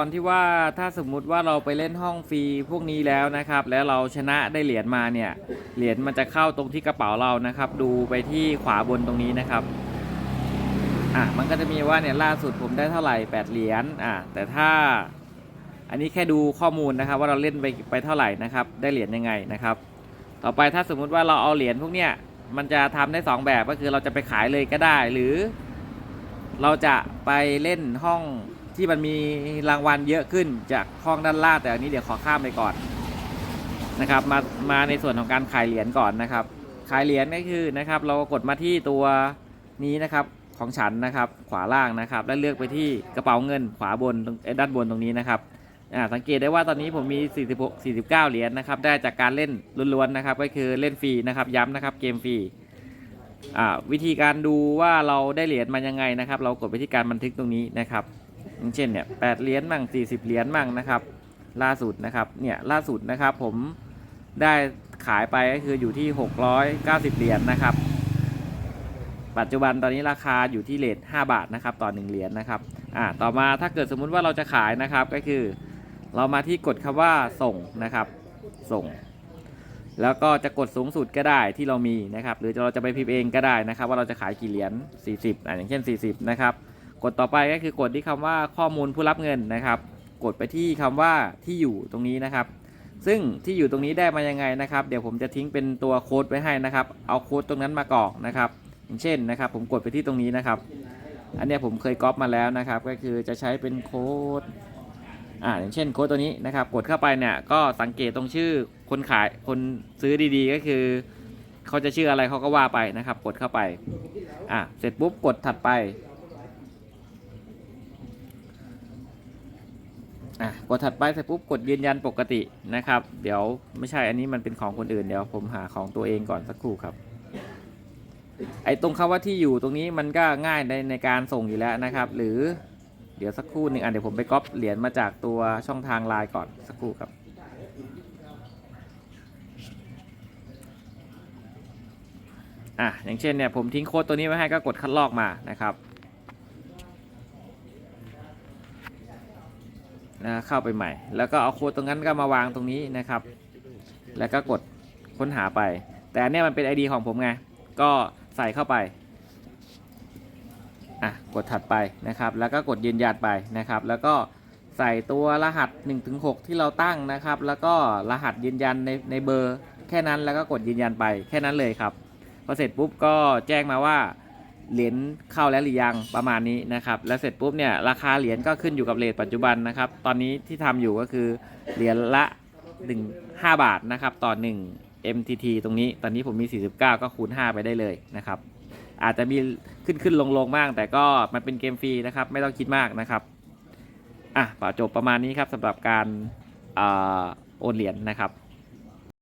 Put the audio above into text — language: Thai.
ตอนที่ว่าถ้าสมมุติว่าเราไปเล่นห้องฟรีพวกนี้แล้วนะครับ แล้วเราชนะได้เหรียญมาเนี่ยเหรียญมันจะเข้าตรงที่กระเป๋าเรานะครับ ดูไปที่ขวาบนตรงนี้นะครับอะมันก็จะมีว่าเนี่ยล่าสุดผมได้เท่าไหร่8เหรียญอะแต่ถ้าอันนี้แค่ดูข้อมูลนะครับ ว่าเราเล่นไปไปเท่าไหร่นะครับ ได้เหรียญยังไงนะครับ ต่อไปถ้าสมมุติว่าเราเอาเหรียญพวกเนี้ยมันจะทำได้สองแบบก็คือเราจะไปขายเลยก็ได้ หรือ เราจะไปเล่นห้อง ที่มันมีรางวัลเยอะขึ้นจากห้องด้านล่างแต่อันนี้เดี๋ยวขอข้ามไปก่อนนะครับ มามาในส่วนของการขายเหรียญก่อนนะครับ ขายเหรียญก็คือนะครับ เรากดมาที่ตัวนี้นะครับของฉันนะครับ ขวาล่างนะครับ แล้วเลือกไปที่กระเป๋าเงินขวาบนตรงด้านบนตรงนี้นะครับอ่าสังเกตได้ว่าตอนนี้ผมมี 46 49 เหรียญนะครับ ได้จากการเล่นล้วนๆนะครับ ก็คือเล่นฟรีนะครับ ย้ำนะครับเกมฟรีอ่าวิธีการดูว่าเราได้เหรียญมายังไงนะครับ เรากดไปที่การบันทึกตรงนี้นะครับ อย่างเช่นเนี่ยแปดเหรียญมั่งสี่สิบเหรียญมั่งนะครับ ล่าสุดนะครับเนี่ยล่าสุดนะครับผมได้ขายไปก็คืออยู่ที่ 690 เหรียญนะครับ ปัจจุบันตอนนี้ราคาอยู่ที่เลท5บาทนะครับต่อ 1 เหรียญนะครับอ่าต่อมาถ้าเกิดสมมุติว่าเราจะขายนะครับก็คือ เรามาที่กดคำว่าส่งนะครับส่ง แล้วก็จะกดสูงสุดก็ได้ที่เรามีนะครับ หรือเราจะไปพิมพ์เองก็ได้นะครับ ว่าเราจะขายกี่เหรียญ40อะอย่างเช่น 40 นะครับ กดต่อไปก็คือกดที่คำว่าข้อมูลผู้รับเงินนะครับ กดไปที่คำว่าที่อยู่ตรงนี้นะครับ ซึ่งที่อยู่ตรงนี้ได้มายังไงนะครับ เดี๋ยวผมจะทิ้งเป็นตัวโค้ดไว้ให้นะครับ เอาโค้ดตรงนั้นมากรอกนะครับ อย่างเช่นนะครับ ผมกดไปที่ตรงนี้นะครับ อันนี้ผมเคยก๊อปมาแล้วนะครับ ก็คือจะใช้เป็นโค้ดอ่าอย่างเช่นโค้ดตัวนี้นะครับ กดเข้าไปเนี่ยก็สังเกตตรงชื่อคนขายคนซื้อดีๆ ก็คือเขาจะชื่ออะไรเขาก็ว่าไปนะครับ กดเข้าไปอะเสร็จปุ๊บกดถัดไป อะกดถัดไปเสร็จปุ๊บกดยืนยันปกตินะครับ เดี๋ยวไม่ใช่อันนี้มันเป็นของคนอื่นเดี๋ยวผมหาของตัวเองก่อนสักครู่ครับไอ้ตรงคำว่าที่อยู่ตรงนี้มันก็ง่ายในในการส่งอยู่แล้วนะครับ หรือเดี๋ยวสักครู่หนึ่งอะเดี๋ยวผมไปก๊อปเหรียญมาจากตัวช่องทางไลน์ก่อนสักครู่ครับ อะอย่างเช่นเนี่ยผมทิ้งโค้ดตัวนี้ไว้ให้ก็กดคัดลอกมานะครับ นะเข้าไปใหม่ แล้วก็เอาโค้ดตรงนั้นก็มาวางตรงนี้นะครับ แล้วก็กดค้นหาไป แต่อันเนี้ยมันเป็น ID ของผมไง ก็ใส่เข้าไปอะกดถัดไปนะครับ แล้วก็กดยืนยันไปนะครับ แล้วก็ใส่ตัวรหัส 1-6 ที่เราตั้งนะครับ แล้วก็รหัสยืนยันในในเบอร์แค่นั้นแล้วก็กดยืนยันไปแค่นั้นเลยครับพอเสร็จปุ๊บก็แจ้งมาว่า เหรียญเข้าแล้วหรือยังประมาณนี้นะครับ แล้วเสร็จปุ๊บเนี่ยราคาเหรียญก็ขึ้นอยู่กับเรทปัจจุบันนะครับ ตอนนี้ที่ทำอยู่ก็คือเหรียญละ1 5บาทนะครับต่อ 1 MTT ตรงนี้ ตอนนี้ผมมี 49 ก็คูณ 5 ไปได้เลยนะครับ อาจจะมีขึ้นขึ้นลงลงบ้าง แต่ก็มันเป็นเกมฟรีนะครับ ไม่ต้องคิดมากนะครับ อะป่าจบประมาณนี้ครับสำหรับการอาโอนเหรียญนะครับ